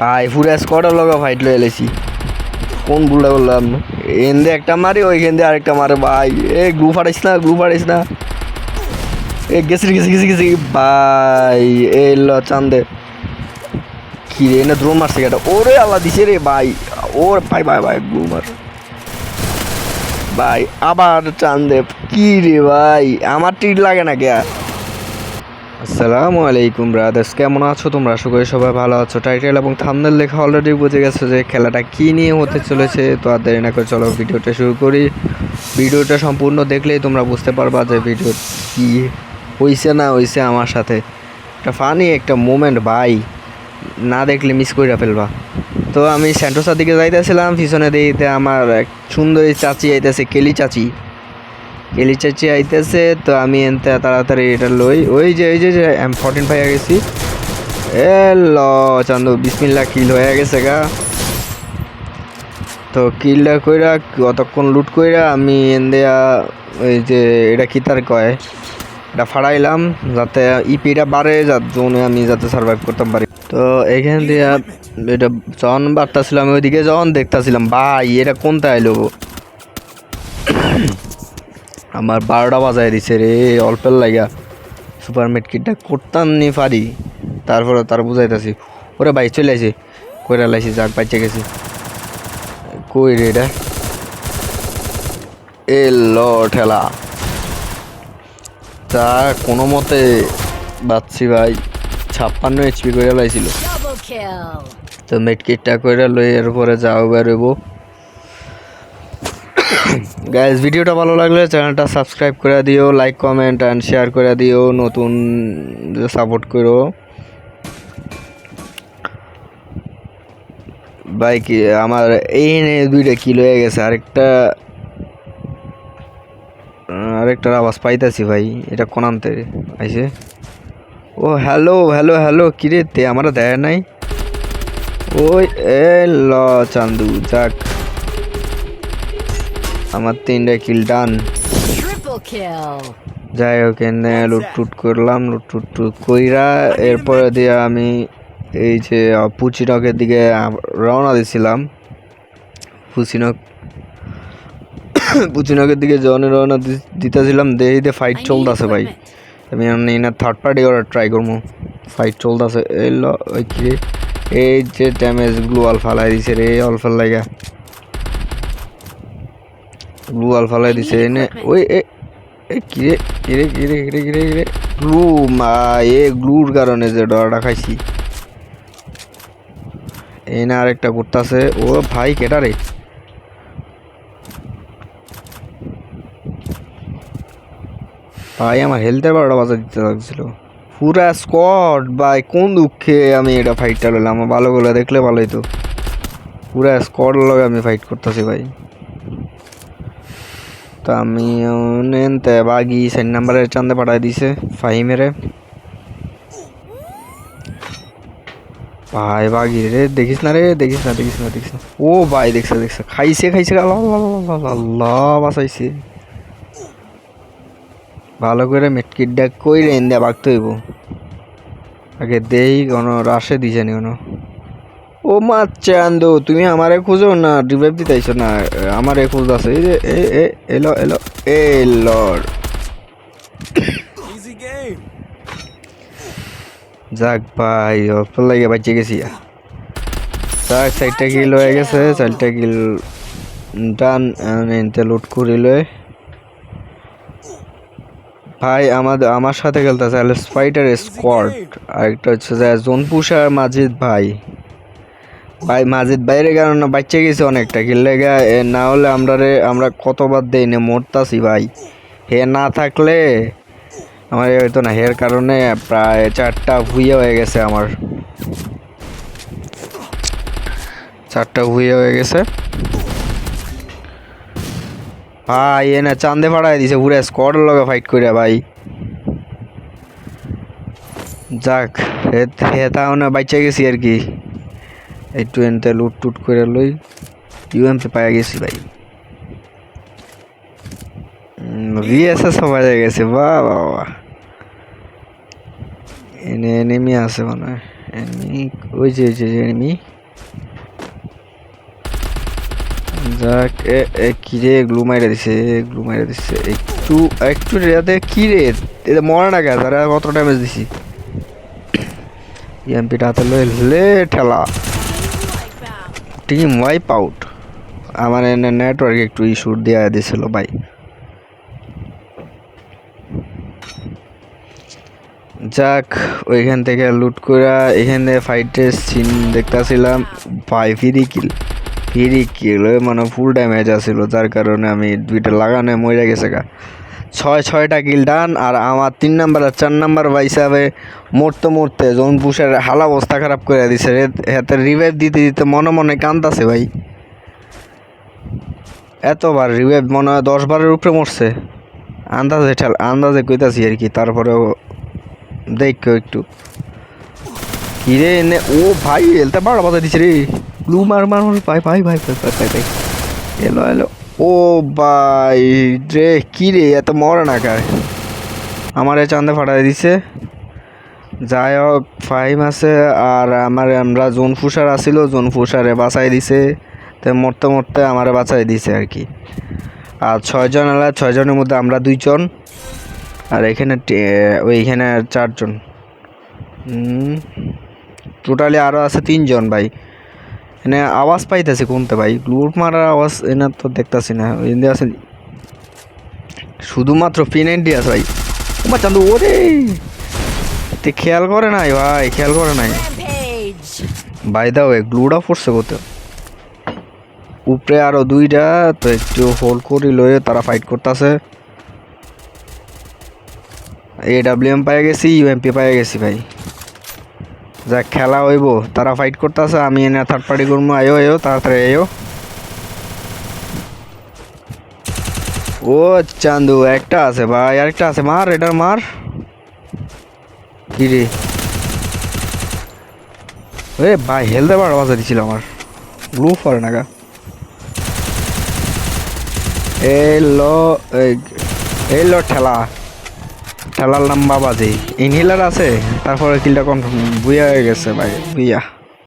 ভাই পুরা স্কোয়াডের লগে ফাইট লয়ে এলেছি। কোন ভুলটা বললাম এনদে একটা মারি ওইখান দিয়ে আরেকটা মারে, ভাই। এ গ্রুপ হারাইস না গ্রুপ হারাইস না। এ, গেছি গেছি গেছি গেছি। ভাই, এ ল, চান্দে। কি রে, এনে দ্রোণ মারছে এটা ওরে আল্লাহ, দিছে রে, ভাই। ওর, ভাই ভাই ভাই গ্রুপ মার। ভাই, আবার চান্দে। কি রে, ভাই? আমার টিট লাগে না কে আসসালামু আলাইকুম ব্রাদার্স কেমন আছো তোমরা? আশা করি সবাই ভালো আছো। টাইটেল এবং থামনেল লেখা অলরেডি বুঝে গেছো যে খেলাটা কী নিয়ে হতে চলেছে। তো আর দেরি না করে চলো ভিডিওটা শুরু করি। ভিডিওটা সম্পূর্ণ দেখলেই তোমরা বুঝতে পারবা যে ভিডিও কী হইছে না হইছে আমার সাথে। একটা ফানি একটা মোমেন্ট বাই না দেখলে মিস করে ফেলবা। তো আমি সেন্টোসার দিকে যাইতেছিলাম, পিছনে দিতে আমার এক সুন্দরী চাচি আইতেছে, কেলি চাচি। কেলি চাচি আইতেছে, তো আমি এনতে তাড়াতাড়ি এটা লই। ওই যে ওই যে এম ফোরটিন পাইয়া গেছি। এ ল, চান্দু বিসমিল্লা কিল হয়ে গেছে গা। তো কিলটা কইরা অতক্ষণ লুট কইরা আমি এন এনদেয়া ওই যে, এটা কি তার কয়? এটা ফাড়াইলাম, যাতে ইপিটা বাড়ে, যার জন্য আমি যাতে সার্ভাইভ করতে পারি। তো এখান দিয়ে, এটা যখন বাড়তাছিলাম, ওইদিকে যখন দেখতাছিলাম, ভাই, এটা কোনটা আইলো আমার বারোটা বাজায় দিছে রে অল্পের লাগা সুপার মিট কিটটা করতাম নি পারি তারপরে তার বুঝাইতাছি ওরে ভাই চলে আসি কইরা লাইছি যাক বাচ্চা গেছি। কই রে এটা? এ ল ঠেলা। তা কোনো মতে বাচ্ছি ভাই ছাপ্পান্ন এইচপি করে লাইছিল. তো মেটকিটটা করে লই এরপরে যাও বেরোবো গাইজ ভিডিওটা ভালো লাগলে চ্যানেলটা সাবস্ক্রাইব করে দিও লাইক কমেন্ট অ্যান্ড শেয়ার করে দিও, নতুন সাপোর্ট করো। ভাই, কি, আমার এই দুইটা কিলো হয়ে গেছে, আরেকটা আরেকটার আওয়াজ পাইতাছি ভাই, এটা কোনান্তে আইছে? ও হ্যালো হ্যালো হ্যালো কিরে তে আমার দেয় নাই। ওই, এ ল, চান্দু, যাক। আমার তিনটা কিল ডান যাই হোক এনে লুটটুট করলাম লুটটুট টুট কইরা এরপরে দিয়ে আমি এই যে পুচিনকের দিকে রওনা দিছিলাম। পুচিনক পুচিনকের দিকে যখন রওনা দিতেছিলাম দেই দে ফাইট চলতেছে ভাই। আমি না থার্ড পার্টি করার ট্রাই করব ফাইট চলতেছে এই ল ওই কি এই যে ড্যামেজ গ্লুয়াল ফালাই দিছে রে অল্পের লাগা। গ্লুয়াল ফালাই দিছে এনে ওই কিরে কিরে কিরে কিরে কিরে কিরে গ্লু মা এ গ্লুর কারণে যে ডরাটা খাইছি এই না আরেকটা করতেছে ও ভাই কেটা রে ভাই আমার হেলথের বারোটা বাজার দিতে লাগছিল পুরা স্কট ভাই কোন দুঃখে আমি এটা ফাইটটা লইলাম আমার ভালো করে দেখলে ভালোই তো পুরা স্কট লগে আমি ফাইট করতেছি ভাই তো আমি নেন তে বাগি সেন নাম্বারের চান্দে পাঠাই দিছে ফাহিমেরে ভাই বাগি রে দেখিস না রে দেখিস না দেখিস না দেখিস না ও ভাই দেখছে দেখছে খাইছে খাইছে আল্লাহ বাঁচাইছে ভালো করে মেটকিট ডাক কইরে ইন্দা বাগতে হইব আগে দেই কোনো রাশে দিছে নি কোনো ও মা চান্দু তুমি আমারে খুঁজো না রিভাইভ দিতেছো না আমারে খুঁজ আছে এই যে এ এ এলো এলো এ লর্ড. যাক ভাই অল্প লাগে বাঁচিয়ে গেছি। যাক চারটা কিল হয়ে গেছে চারটা কিল ডান এনতে লুট করি লয়। ভাই আমাদের আমার সাথে খেলতেছে স্পাইটার স্কোয়াড আরেকটা হচ্ছে জোন পুষার মাজিদ ভাই। ভাই মাজিদ বাইরে কারণে বাচ্চা গেছে অনেকটা। কিনলে না হলে আমরা রে, আমরা কতবার দেই না, মরতাছি ভাই। হে না থাকলে, আমার হয়তো না, হের কারণে প্রায় চারটা ভুইয়া হয়ে গেছে আমার। চারটা ভুইয়া হয়ে গেছে। ভাই, এ না চান্দে ফাড়াই দিছে, পুরো স্কোয়াড লগে ফাইট করে ভাই। যাক, হে হে তাও না বাচ্চা গেছি আর কি। একটু এনতে লুট টুট করে লই ইউএমপি পাইয়া গেছি ভাই। ভিএসএস সবাই গেছে বাহ বাহ এনে এনেমি আছে মনে হয়। Enemy, ওই যে ওই যে এনিমি যাক এ এ কি রে গ্লু মাইরা দিছে গ্লু মাইরা দিছে। একটু একটু রেয়াতে কি রে? এটা মরে না গেছে আর কত ড্যামেজ দিছি। এমপিটা হাতে লয়ে লে ঠেলা। টিম ওয়াইপ আউট আমার এনে নেটওয়ার্ক একটু ইস্যু দেওয়া দিয়েছিল ভাই। যাক, ওইখান থেকে লুট করা এখানে ফাইটের সিন দেখতেছিলাম। ভাই ফিরি কিল ফিরি কিল মানে ফুল ড্যামেজ আছিল, যার কারণে আমি দুইটা লাগানো মরে গেছে গা। ছয় ছয়টা কিল ডান আর আমার তিন নাম্বার আর চার নাম্বার হিসাবে মরতে মরতে যখন পুষের হালা অবস্থা খারাপ করে দিছে। রে হাতে রিভাইভ দিতে দিতে মনে মনে কান্দাছে ভাই। এতবার রিভাইভ মনে হয় দশ বারের উপরে মরছে। আন্দাজে ঠেল, আন্দাজে কইতাছি আর কি, তারপরেও দেখো একটু। কিরে এনে ও ভাই, এলতে বাড়া বাজা দিছে রে। ব্লু মার মার মার ভাই ভাই ভাই ভাই ভাই ভাই ভাই এলো এলো। ও ভাই, রে, কি রে, এত মরে না কার? আমার এ চান্দে ফাটাই দিছে। যাই হোক, ফাহিম আছে আর আমার, আমরা জোন ফুসার আসিল জোন ফুসারে বাঁচাই দিছে। তো মরতে মরতে আমার বাঁচাই দিছে আর কি। আর ছয়জন এলা ছয়জনের মধ্যে আমরা দুইজন। আর এখানে ওইখানে চারজন। টোটালি আরও আছে তিনজন ভাই। এনে আওয়াজ পাইতেছে কোনতে ভাই? গ্লুট মারার আওয়াজ এনে তো দেখতাছি না। এনে আছে শুধুমাত্র পিনেন্টি আছে ভাই। ওমা চান্দু, ওরে! তে খেয়াল করে নাই ভাই, খেয়াল করে নাই. বাই দাও গ্লুটা পড়ছে কোথাও উপরে আরও দুইটা, তো একটু হোল্ড করি লয়ে তারা ফাইট করতেছে। এ ডাব্লিউএম পায়ে গেছি ইউএমপি পায়ে গেছি ভাই। যা খেলা হইব, তারা ফাইট করতেছে, আমি এনে থার্ড পার্টি করব আয়ো আয়ো, তাড়াতাড়ি আয়ো। ও চান্দু, একটা আছে ভাই, আরেকটা আছে, মার এটার মার। কি রে? ভাই, হেলতে পার বাজা দিছিল আমার। ব্লু ফর নাগা। এলো এলো ঠেলা। ঠেলার নাম বাবাজি। ইনহেলার আছে তারপরে কিলটা কনফার্ম বুয়া হয়ে গেছে ভাই বুইয়া।